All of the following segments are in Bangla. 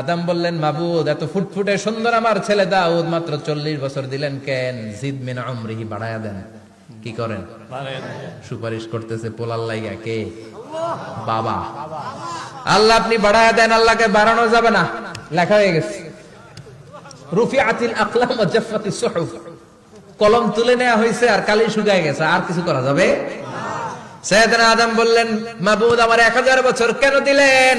আদম বললেন, মাবুদ, এত ফুটফুটে সুন্দর আমার ছেলে দাউদ, মাত্র চল্লিশ বছর দিলেন কেন? জিদ মিন বাড়ায়া দেন। কি করেন? সুপারিশ করতেছে কে? বাবা। আল্লাহ আপনি দেন, আল্লাহকে বাড়ানো যাবে না। লেখা হয়ে গেছে। রুফিআতিল আকলাম ওয়া জাফফাতিস সুহুফ। কলম তুলে নেওয়া হয়েছে আর কালি শুকায় গেছে, আর কিছু করা যাবে? সৈয়দনা আদম বললেন, মাবুদ, আমার এক হাজার বছর কেন দিলেন?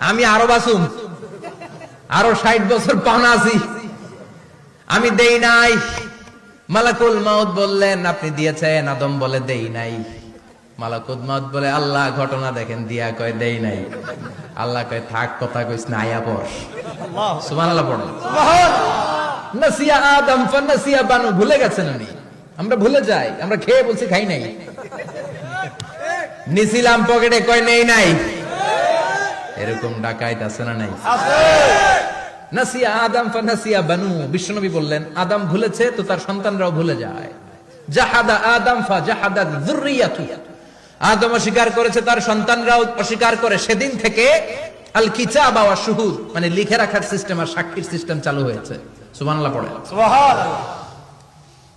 আমি আরও বাসুম। আরও ষাট বছর পাওনা আছি। আমি দেই নাই। মালাকুল মাউত বললেন আপনি দিয়েছেন আদম বলে দেই নাই। মালাকুল মাউত বলে আল্লাহ ঘটনা দেখেন দিয়া কয় দেই নাই। আল্লাহ কয় থাক কথা কইস না আয়া পর সুবহানাল্লাহ পড়েন। নাসিয়া আদম ফানাসিয়া বানু ভুলে গেছেন উনি? আমরা ভুলে যাই আমরা খেয়ে বলছি খাই নাই। নিছিলাম পকেটে কয় নেই নাই। এরকম ডাকাইত আছে না নাই? নাসিয়া আদম ফানাসিয়া বানু বিশ্বনবী বললেন আদম ভুলেছে তো তার সন্তানরাও ভুলে যায়। জাহাদা আদম ফা জাহাদা যুররিয়াতু। আদম অস্বীকার করেছে তার সন্তানরাও অস্বীকার করে। সেদিন থেকে আল কিতাব ওয়া শুহুদ মানে লিখে রাখার সিস্টেম আর সাক্ষীর সিস্টেম চালু হয়েছে। সুবহানাল্লাহ পড়ে।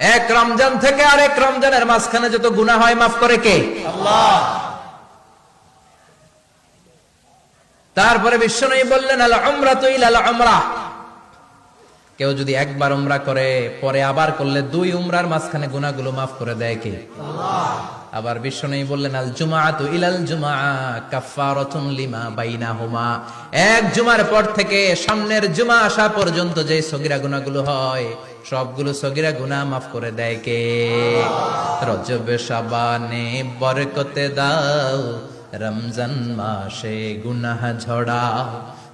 এক রমজান থেকে আরেক রমজানের মাঝখানে যত গুনা হয় মাফ করে কে? তারপরে বিশ্বনবী বললেন আল আমরা তুই আল উমরা কেউ যদি একবার উমরা করে পরে আবার করলে দুই উমরার মাঝখানে গুনাহগুলো মাফ করে দেয় কে? আবার বিশ্বনবী বললেন আল ইলাল জুমআ কাফফারাতুন লিমা বাইনাহুমা। এক জুমার পর থেকে সামনের জুমা আসা পর্যন্ত যে সগিরা গুনাহগুলো হয় সবগুলো সগিরা গুনাহ মাফ করে দেয় কে? রজব শাবানে বরকতে দাও রমজান মাসে গুনাহ ঝড়াও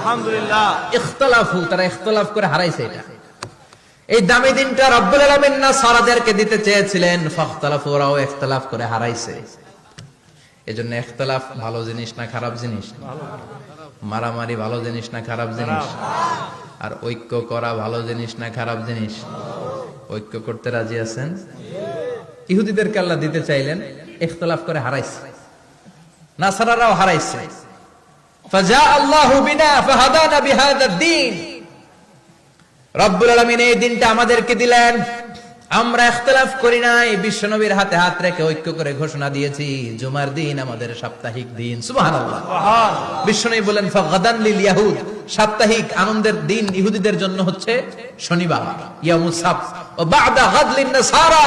আলহামদুলিল্লাহ। তারা ইখতলাফ করে হারাইছে এটা। এই দামি দিনটা রব্বুল না সারাদেরকে দিতে চেয়েছিলেন ওরাও ইখতলাফ করে হারাইছে। ইখতলাফ ভালো জিনিস না খারাপ জিনিস? মারামারি ভালো জিনিস না খারাপ জিনিস? আর ঐক্য করা ভালো জিনিস না খারাপ জিনিস? ঐক্য করতে রাজি আছেন? ইহুদিদেরকে আল্লাহ দিতে চাইলেন, ইখতলাফ করে হারাইছে। নাসারারাও হারাইছে। রব্বুল আলামিন এই দিনটা আমাদেরকে দিলেন। আমরা ইখতিলাফ করি নাই বিশ্বনবীর হাতে হাত রেখে ঐক্য করে ঘোষণা দিয়েছি জুমার দিন আমাদের সাপ্তাহিক দিন সুবহানাল্লাহ। বিশ্বনবী বলেন ফাগাদান লিল ইয়াহুদ সাপ্তাহিক আনন্দের দিন ইহুদিদের জন্য হচ্ছে শনিবার ইয়ামুস সাবত। ও বাদা গাদলিন নাসারা।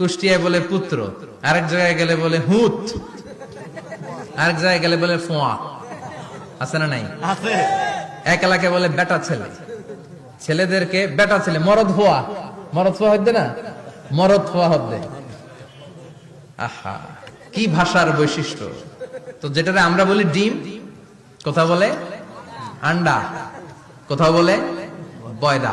কুষ্টিয়ায় বলে পুত্র আরেক জায়গায় গেলে বলে হুত আরেক জায়গায় গেলে বলে ফোয়া আছে না নাই? এক এলাকায় বলে বেটা ছেলে। ছেলেদেরকে বেটা ছেলে মরদ হওয়া মরদ হওয়া হচ্ছে না? মরদ হওয়া হবে আহা কি ভাষার বৈশিষ্ট্য? তো যেটা আমরা বলি ডিম কথা বলে আন্ডা কোথাও বলে বয়দা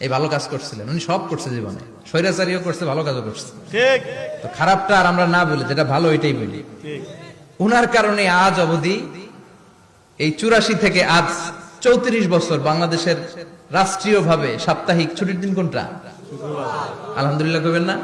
এই ভালো কাজ করছিলেন। উনি সব করছে জীবনে। স্বৈরাচারীও করছে ভালো কাজও করছে। তো খারাপটা আর আমরা না বলি যেটা ভালো ওইটাই বলি। উনার কারণে আজ অবধি এই চুরাশি থেকে আজ চৌত্রিশ বছর বাংলাদেশের রাষ্ট্রীয় ভাবে সাপ্তাহিক ছুটির দিন কোনটা? আলহামদুলিল্লাহ করবেন না?